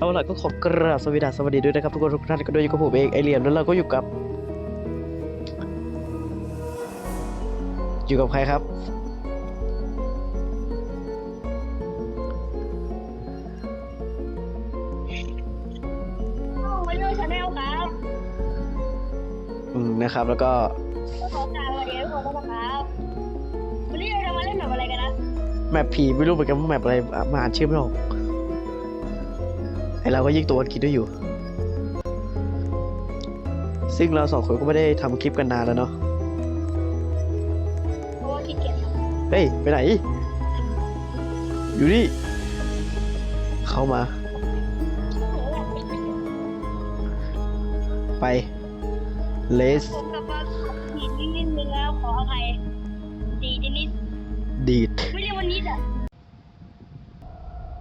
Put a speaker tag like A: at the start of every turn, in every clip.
A: เอาล่ะก็ขอกราบสวัสดีสวัสดีด้วยนะครับทุกคนทุกท่านก็ด้วยอยู่กับผมเองไอเหลียมแล้วเราก็อยู่กับ อยู่กับใครครับ
B: มาเรื่องชาแนลครับ
A: อืมนะครับ แล้วก็
B: ก็ขอกราบสวัสดีทุกคนนะครับวันนี้เราจะมาเล่นแบบอะไรกันนะ
A: แมปผีไม่รู้เหมือนกันว่าแมปอะไรอะมาอ่านชื่อไม่ออก ไอเราก็ยิ่งตัวคิดด้วยอยู่ ซึ่งเราสองคนก็ไม่ได้ทำคลิปกันนานแล้วเนาะ
B: เพราะว่าขี้เกียจทำ
A: เฮ้ย ไปไหน อยู่นี่ เข้ามาไป เลส
B: ผมกลับมาผิดนิดนึงแล้วขออภัยดีนิด
A: ดีด
B: ไม่เรียกวันนี้อะ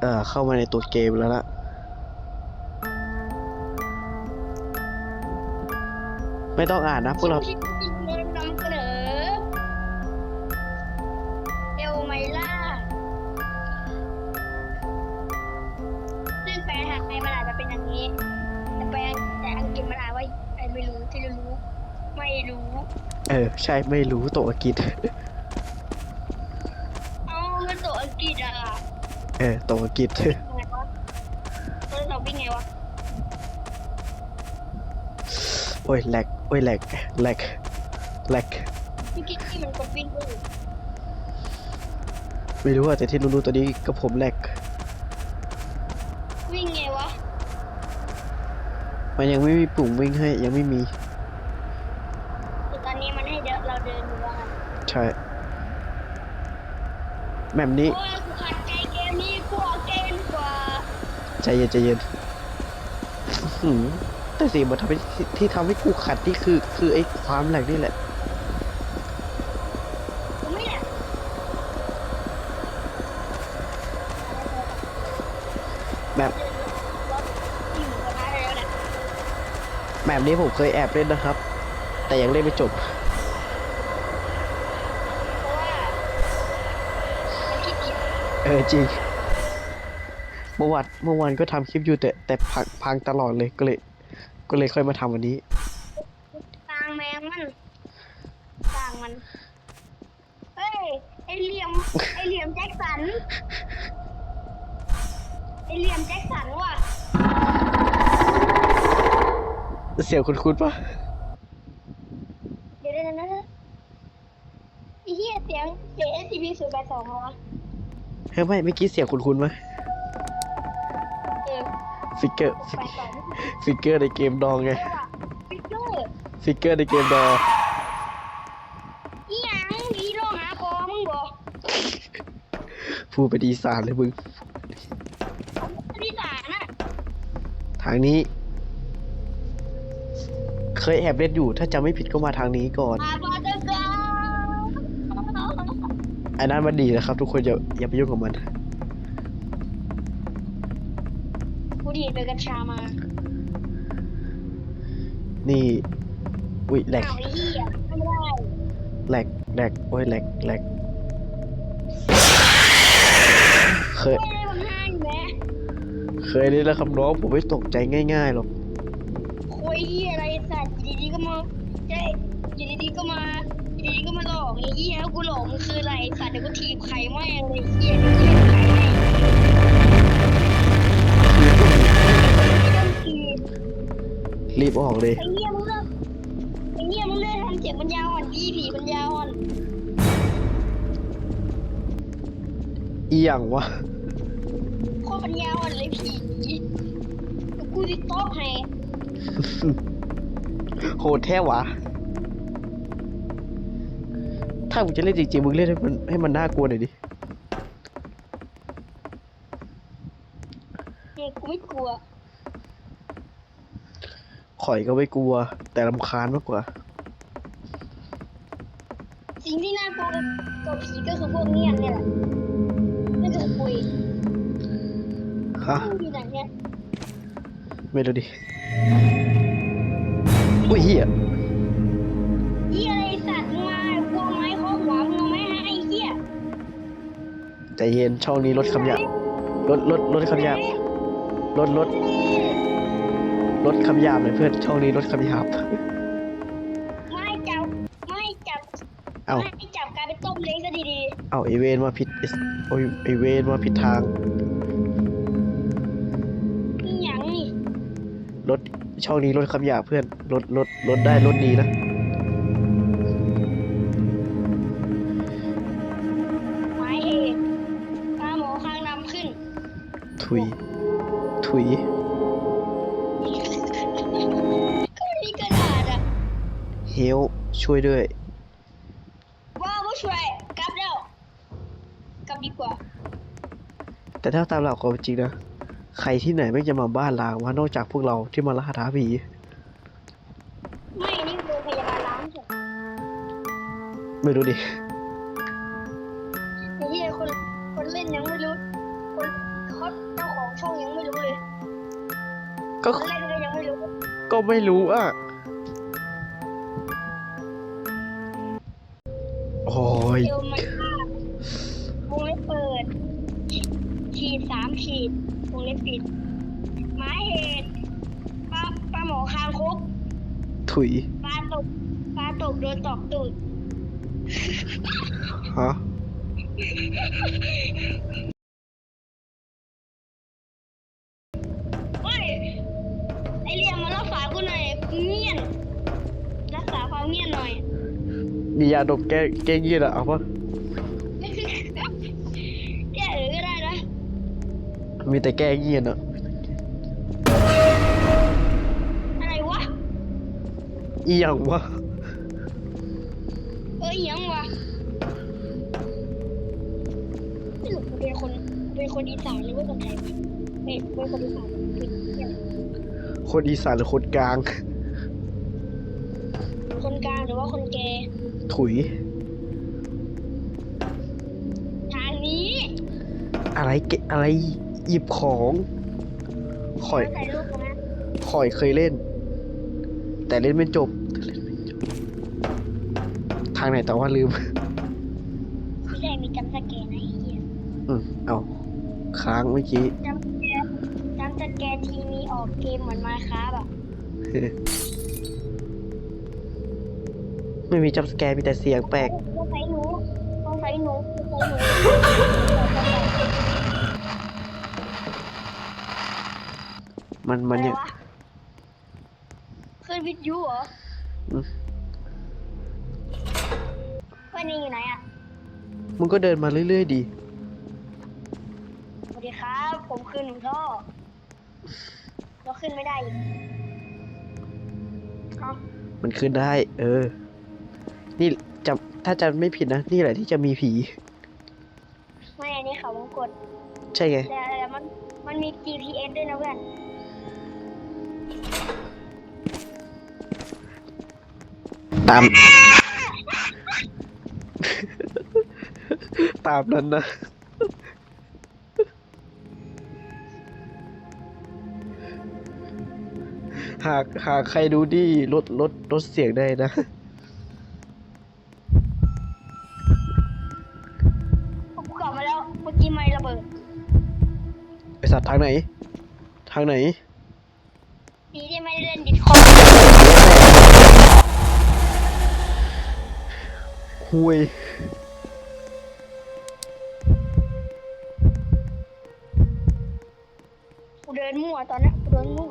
A: เอ่อเข้ามาในตัวเกมแล้วล่ะ ไม่ต้องอ่านนะพวกเรา
B: ที่จริงๆนำเสนอเอลไมล่าซึ่งแปลไทยมันอาจจะเป็นอย่างนี้ แต่แปลแต่อังกฤษมันอ่านว่าไอ้ไม่รู้ที่รู้ ไม่รู้
A: เออ ใช่ไม่รู้ตัวอังกฤษ
B: เอ้ามันตัวอังกฤษอะ
A: เออตัวอังกฤษ
B: ไงวะเออเราวิ่งไงวะ
A: โอ้ยแหลก โอ้ยแหลกแหลกแหลก
B: เมื่อกี้ที่มันกดวิ่งด้วย
A: ไม่รู้อะแต่ที่รู้ๆตัวนี้ก็ผมแหลก
B: วิ่งไงวะ
A: มันยังไม่มีปุ่มวิ่งให้ยังไม่มี
B: แต่ตอนนี้มันให้เดินเราเดินอยู่ว่างั้น
A: ใช่แมปนี้
B: โอ้ยกูขัดใจเกมนี้กลัวเกมกว่า
A: ใจเย็นใจเย็นอื้อหือ แต่สิ่งมันทำให้ที่ทำให้กูขัดนี่คือคือไอ้ความแหลกนี่แหละแบบ
B: แล้วเนี่ย
A: แมปนี้ผมเคยแอบเล่นนะครับ แต่ยังเล่นไม่จบ
B: เอ
A: อจริงเมื่อวานเมื่อวานก็ทำคลิปอยู่แต่แต่พังพังตลอดเลยก็เลย ก็เลยค่อยมาทำวันนี้
B: ตางแมงมันตางมัน เฮ้ย ไอเหลี่ยม ไอเหลี่ยมแจ็คสัน ไอเหลี่ยมแจ็คสันว่ะ
A: เสียงคุ้นๆปะ
B: เดี๋ยวเดี๋ยวนะไอ้เหี้ยเสียงเสียง SCP ศูนย์แปดสองเหรอวะ
A: เฮ้ยไม่เมื่อกี้เสียงคุ้นๆปะ
B: เออ
A: ฟิกเกอร์
B: แปดสอง
A: ฟิกเกอร์ในเกมดองไง
B: ฟิกเกอร์
A: ฟิกเกอร์ในเกมดอง
B: อีหยังดีโลหาคอมึงบอก
A: พูดไปนอีสานเลยมึง
B: ที่สารน่ะ
A: ทางนี้ เคยแอบเล่นอยู่ ถ้าจำไม่ผิดก็มาทางนี้ก่อน
B: อาบาตะกา
A: อันนั้นมันดีนะครับ ทุกคนอย่าอย่าไปยุ่งกับมัน
B: กูดีดไปกัญชามา
A: นี่อุ้ยแหลก
B: อ้าวไอ้เหี้ยไม่ได้
A: แหลกแหลกโอ้ยแหลกแหลกเคย
B: ไม่ได้มันห้าอยู่ไหม
A: เคยเล่นแล้วครับน้องผมไม่ตกใจง่ายๆหรอก
B: คุยเหี้ยอะไรสัตว์อยู่ดีๆก็มาเจ๊อยู่ดีๆก็มาอยู่ดีๆก็มาหลอกไอ้เหี้ยแล้วกูหลอกมึงคืออะไรสัตว์เดี๋ยวกูทีบไข่แม่งเลยไอ้เหี้ยเดี๋ยวกูทีบไข่
A: รีบออกเลย
B: ไอ้เหี้ยมึงเลิกไอ้เหี้ยมึงเลิกทำเสียงปัญญาอ่อนดีผีปัญญาอ่อน
A: อีหยังวะ
B: โคตรปัญญาอ่อนเลยผีกูติดโต๊ะให้
A: โหดแท้หวะถ้ามึงจะเล่นจริงๆมึงเล่นให้มันให้มันน่ากลัวหน่อยดิ
B: เนี่ยกูไม่กลัว
A: ข่อยก็ไม่กลัว แต่รำคาญมากกว่า
B: สิ่งที่น่ากลัวกับผีก็คือพวกเนี้ยเนี่ยแหละไม่ถูกคุย
A: ฮะ
B: มึงอยู่ไหนเนี่ย
A: ไม่รู้ดิอุ้ยเฮีย
B: เหี้ยอะไรสัตว์มึงมากลัวไหมข้อหัวมึงเอาไม่ให้ไอ้เหี้ย
A: ใจเย็นช่องนี้ลดคำหยาบลดลดลดคำหยาบลดลด ลดคำหยาบหน่อยเพื่อนช่องนี้ลดคำหยาบ
B: ไม่จับ ไม่จับ
A: เอ้า
B: ไม่จับกลายเป็นต้มเล้งซะดี
A: เอ้าไอเวนมาผิดโอ้ยไอเวนมาผิดทาง
B: ๆนี่หยังนี่
A: ลดช่องนี้ลดคำหยาบเพื่อนลดลดลดได้ลดดีนะ
B: หมายเหตุปลาหมอข้างดำขึ้น
A: ถุย ถุย ฮลช่วยด้วย
B: ว่าผู้ช่วยกลับแล้วกลับดีกว่า
A: แต่ถ้าตามหลักความเป็นจริงนะ ใครที่ไหนไม่งจะมาบ้านล้างวะนอกจากพวกเราที่มาล่าท้าผี
B: ไม่นี่คือพยาบาลล้างเถอะ
A: ไม่รู้ดิ
B: ไอ้เหี้ยคนคนเล่นยังไม่รู้ คนเขาเจ้าของช่องยังไม่รู้เลย
A: ก็
B: คนเล่นก็ยังไม่รู้
A: ก็ไม่รู้อะ โอ้ย
B: เดี๋ยวมันว่าวงเล็บเปิด ขีดสามขีดวงเล็บปิดหมายเหตุปลาปลาหมอคางคก
A: ถุย
B: ปลาตกปลาตกโดนตอกตูด
A: ฮะ ยาดมแก้แก้ยืดอะเอาปะ
B: แก้เออก็ได้นะ
A: มีแต่แก้เงียนอะ
B: อะไรวะ
A: อีหยังวะ
B: เอ้ยยังวะไม่รู้กูเป็นคนเป็นคนอีสานหรือว่าคนไทยวะเป็นเป็นคนอีสานเป็นเหี้ย
A: คนอีสานหรือคนกลาง
B: คนกลางหรือว่าคนแก่
A: ถุย
B: ทางนี้
A: อะไรเกะอะไรหยิบของข่อย
B: มาใส่ลูกนะ
A: ข่อยเคยเล่น แต่เล่นไม่จบแต่เล่นไม่จบ ทางไหนแต่ว่าลืม
B: ไม่ใช่มีจำสแกนนะไอ้เหี้ย
A: อืมเอาค้างเมื่อกี้
B: จำสแกนจำสแกนทีมีออกเกมเหมือนมาค้าแบบ
A: ไม่มีจับสแกนมีแต่เสียงแปลก
B: ต้องใส่หนูต้องใส่หนูต้องใส่หนู
A: มันมัน
B: อะไร
A: ยัง
B: วะขึ้นวิทยุเหรอ
A: อืม
B: เพื่อนนี่อยู่ไหนอะ
A: มึงก็เดินมาเรื่อยๆดี
B: สวัสดีครับ ผมคือหนูท่อเราขึ้นไม่ได้อีกเอ้า
A: มันขึ้นได้ เออ นี่จำถ้าจำไม่ผิดนะ นี่แหละที่จะมีผี
B: ไม่อันนี้เขาวงกด
A: ใช่ไง
B: แต่แต่มันมันมี GPS ด้วยนะเพื่อน
A: ตาม ตามนั้นนะ หากหากใครดูดีลดลดลดเสียงได้นะ สัตว์ทางไหน ทางไหน
B: ดีที่ไม่ได้เล่นดิสคอร์
A: หุย
B: กูเดินมั่วตอนนี้กูเดินมั่ว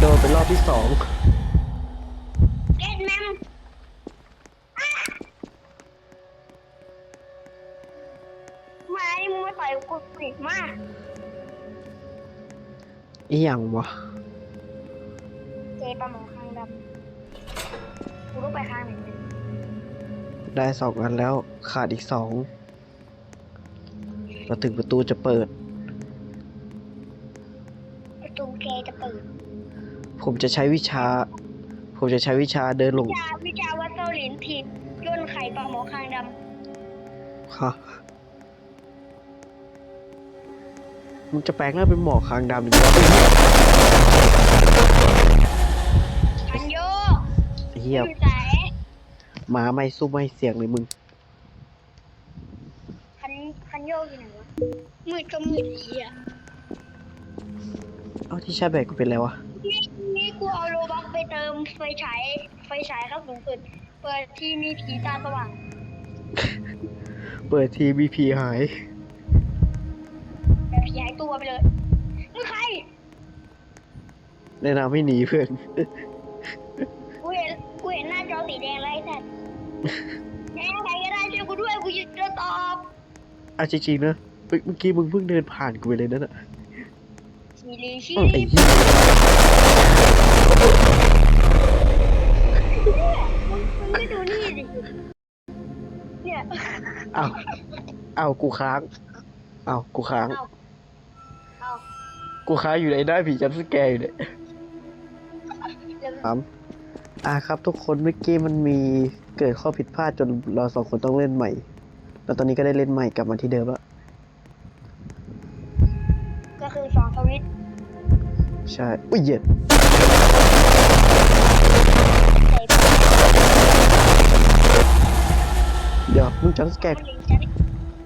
A: โดนเป็นรอบที่สอง
B: อี
A: หยังวะ
B: เจปลาหมอข้างดำกูต้องไปข้างไหนเนี่ย
A: ได้สองอันแล้วขาดอีกสองมาถึงประตูจะเปิด
B: ประตูแกจะเปิด
A: ผมจะใช้วิชา ผมจะใช้วิชาเดินลง
B: วิชาวิชาวัดเต้าหลินถีบย่นไข่ปลาหมอข้างด
A: ฮะ มึงจะแปลงร่างเป็นหมอคางดำอีกแล้วำ
B: คันโย
A: ไอ้เฮีย
B: อยู่ไหน
A: หมาไม่สู้ไม่เสียงเลยมึง
B: คันคันโยอยู่ไหนวะมืดก็มืดเหี้ย
A: เอ้าที่ชาร์จแบตกูเป็นแล้ววะ
B: นี่นี่กูเอาโลบักไปเติมไฟฉายไฟฉายเข้าสูงสุดเปิดที่มีผีตาสว่าง
A: เปิดทีวีพีหาย
B: แต่ผีหายตัวไปเลยมึงใคร
A: แนะนำให้หนีเพื่อน
B: กูเห็นกูเห็นหน้าจอสีแดงแล้วไอ้สัตว์แม่ใครก็ได้ช่วยกูด้วยกูจะตอบ
A: อะจริงๆนะเมื่อเมื่อกี้มึงเพิ่งเดินผ่านกูไปเลยนั่นอะ
B: ชีลีชี
A: เอ้าไอ้เหี้ย
B: มึงมึงไม่ดูนี่ดิเนี่ย
A: เอ้าเอ้ากูค้างเอ้ากูค้าง
B: เอาเอา
A: กูค้างอยู่ในหน้าผีจัมป์สแกร์อยู่เนี่ย
B: เดี๋ยว
A: ครับอ่าครับทุกคนเมื่อกี้มันมีเกิดข้อผิดพลาดจนเราสองคนต้องเล่นใหม่ แล้วตอนนี้ก็ได้เล่นใหม่กลับมาที่เดิมแล้ว
B: ก็คือสองทวิต
A: ใช่อุ้ยเหย็ด
B: ใส่ไป
A: เดี๋ยวมึงจัมป์สแกร์
B: มันถึงจะได้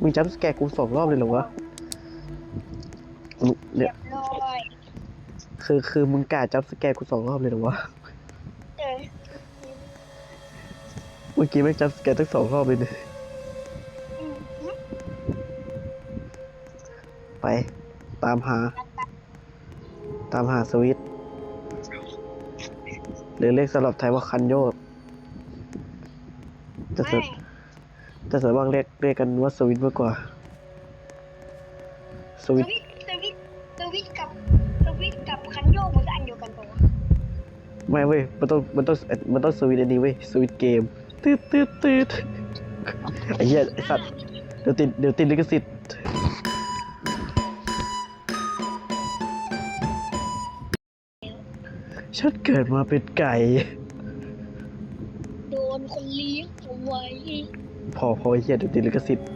A: มึงจัมป์สแกร์กูสองรอบเลยเหรอวะมึง
B: เรี
A: เนี่ยย
B: บร้อย
A: คือคือมึงกล้าจัมป์สแกร์กูสองรอบเลยเหรอวะ
B: เออ
A: เมื่อกี้แม่งจัมป์สแกร์ตั้งสองรอบเลยเนี่ย
B: อืมอืม
A: ไป ตามหา ตามหาสวิตช์หรือเรียกสำหรับไทยว่าคันโยกแต่ส่วน
B: ไม่
A: แต่ส่วนมากเรียกเรียกกันว่าสวิตช์มากกว่าส
B: ส
A: วิ
B: วิ
A: ต
B: ต
A: ช์
B: ช์สวิตช์สวิตช์กับสวิตช์กับคันโยกมันก็อันเดียวกันปะวะ
A: ไม่เว้ยมันต้องมันต้องมันต้องสวิตช์อันนี้เว้ยสวิตช์เกมตืดตืดตืดไอ้เหี้ยไอ้สัตว์เดี๋ยวติดเดี๋ยวติดลิขสิทธิ์ฉันเกิดมาเป็นไก่
B: โดนคนเลี้ยงเอาไว้
A: พอพอไอ้เหี้ยเดี๋ยวติดลิขสิทธิ์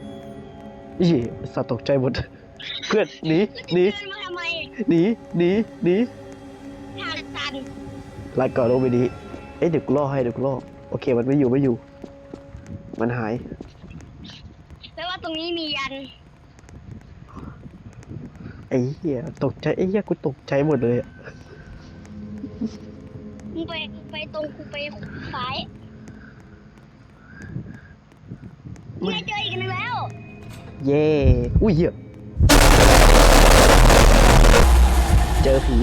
A: ยี่สัตว์ตกใจหมด เพื่อนหนีหนี
B: เดินมาทำไม
A: หนีหนีหนี
B: ทางตัน
A: ลาก่อนลงไปนี้เอ๊ะเดี๋ยวกูล่อให้เดี๋ยวกูล่อโอเค มันไม่อยู่ไม่อยู่ มันหาย
B: แปลว่าตรงนี้มียัน
A: ไอ้เหี้ยตกใจไอ้เหี้ยกูตกใจหมดเลยอะ
B: มึงไปไปตรงกูไปซ้ายไม่เจออีกอันหนึงแล้ว
A: เย่อุ้ยเหี้ยเจอผี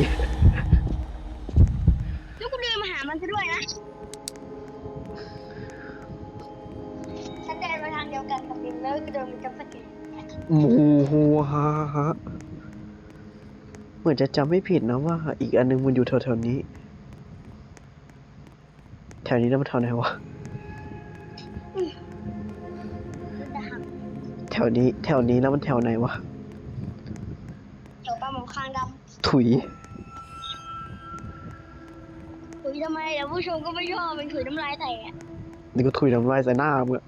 B: หมู
A: หัวฮาฮะเหมือนจะจำไม่ผิดนะว่า อีกอันนึงมันอยู่แถวๆนี้ แถวนี้แล้วมันแถวไหนวะ
B: จะหัก
A: แถวนี้ แถวนี้แล้วมันแถวไหนวะ
B: เดี๋ยวปลาหมอคางด
A: ถุยำ
B: ถุยทำไมเดี๋ยวผู้ชมก็ไม่ชอบเป็นถุยน้ำลายใส่อะ
A: นี่ก็ถุยน้ำลายใส่หน้ามึงอะ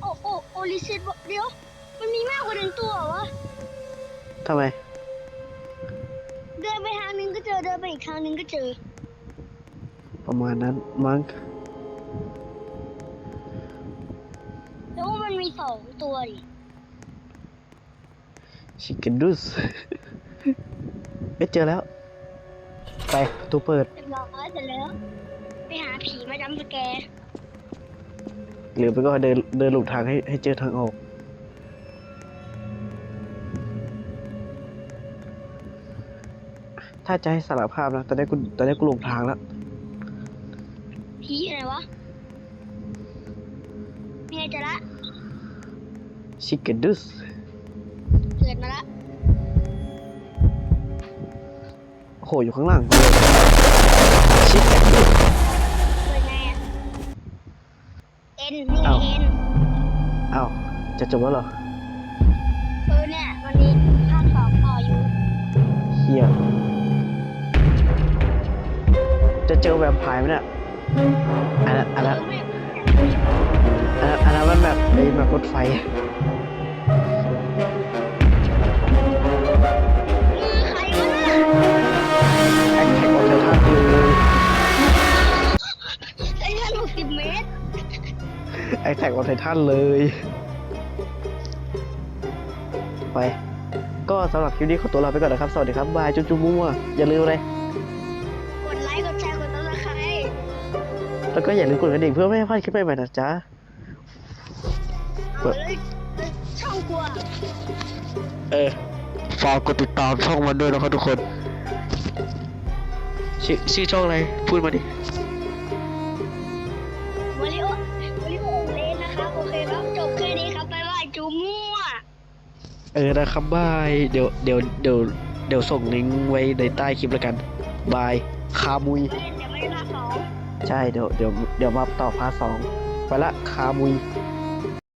B: โอ้โอ้โอลิซิตบอก เดี๋ยว มันมีมากกว่าหนึ่งตัวเหรอวะ
A: ทำไม
B: เดินไปทางนึงก็เจอ เดินไปอีกทางนึงก็เจอ
A: ประมาณนั้นมั้ง
B: แล้วว่ามันมีสองตัวดิ
A: ชิคเก้นดูสเอ๊ะเจอแล้ว ไปประตูเปิด
B: เรียบร้อยเสร็จแล้ว ไปหาผีมาจำสแกร์
A: หรือไปก็เดินเดินหลบทางให้ให้เจอทางออก ถ้าจะให้สารภาพนะตอนนี้กูตอนนี้กูหลงทางแล้ว
B: ผีอะไรวะเนี่ยเจอละ
A: ชิคเก้นดูส
B: เกิดมาละ
A: โหอยู่ข้างหลังกูเลยชิคเก้นดูส
B: อ็นนี่ไง
A: เอ้า
B: เอ็น
A: อ้าวจะจบแล้วเหรอ
B: เออเนี่ยมันมีภาคสองต่ออยู่
A: เฮียจะเจอแวมไพร์ไหมเนี่ยอันนั้นอันนั้น
B: เออไม่
A: อันนั้นอันนั้นมันแบบไอ้แบบรถไฟ
B: ไอ้ท่านหกสิบเมตร
A: ไอ้แท็กออนไททันเลย ไป ก็สำหรับคลิปนี้ขอตัวลาไปก่อนนะครับ สวัสดีครับ บาย จุ๊บจุ๊บมั่วอย่าลืมเลย
B: กดไลค์ กดแชร์ กดติดตามใคร
A: แล้วก็อย่าลืมกดกระดิ่งเพื่อไม่ให้พลาดคลิปใหม่ๆนะจ๊ะ
B: เอาเลยช่องกลัว
A: เออฝากกดติดตามช่องมันด้วยนะครับทุกคน ชื่อชื่อช่องอะไร พูดมาดิ
B: มาริโอมาริโอเลนนะ ครับโอเคครับจบแค่นี้ครับบ๊ายบายจูมั่ว
A: เออนะครับบายเดี๋ยวเดี๋ยวเดี๋ยวเดี๋ยวส่งลิงก์ไว้ในใต้คลิปแล้วกันบายคามุย
B: เล่นเดี๋ยวไม่ได้ภาคสอง
A: ใช่เดี๋ยวเดี๋ยวเดี๋ยวมาต่อพาร์ทสองไปละคามุย
B: บ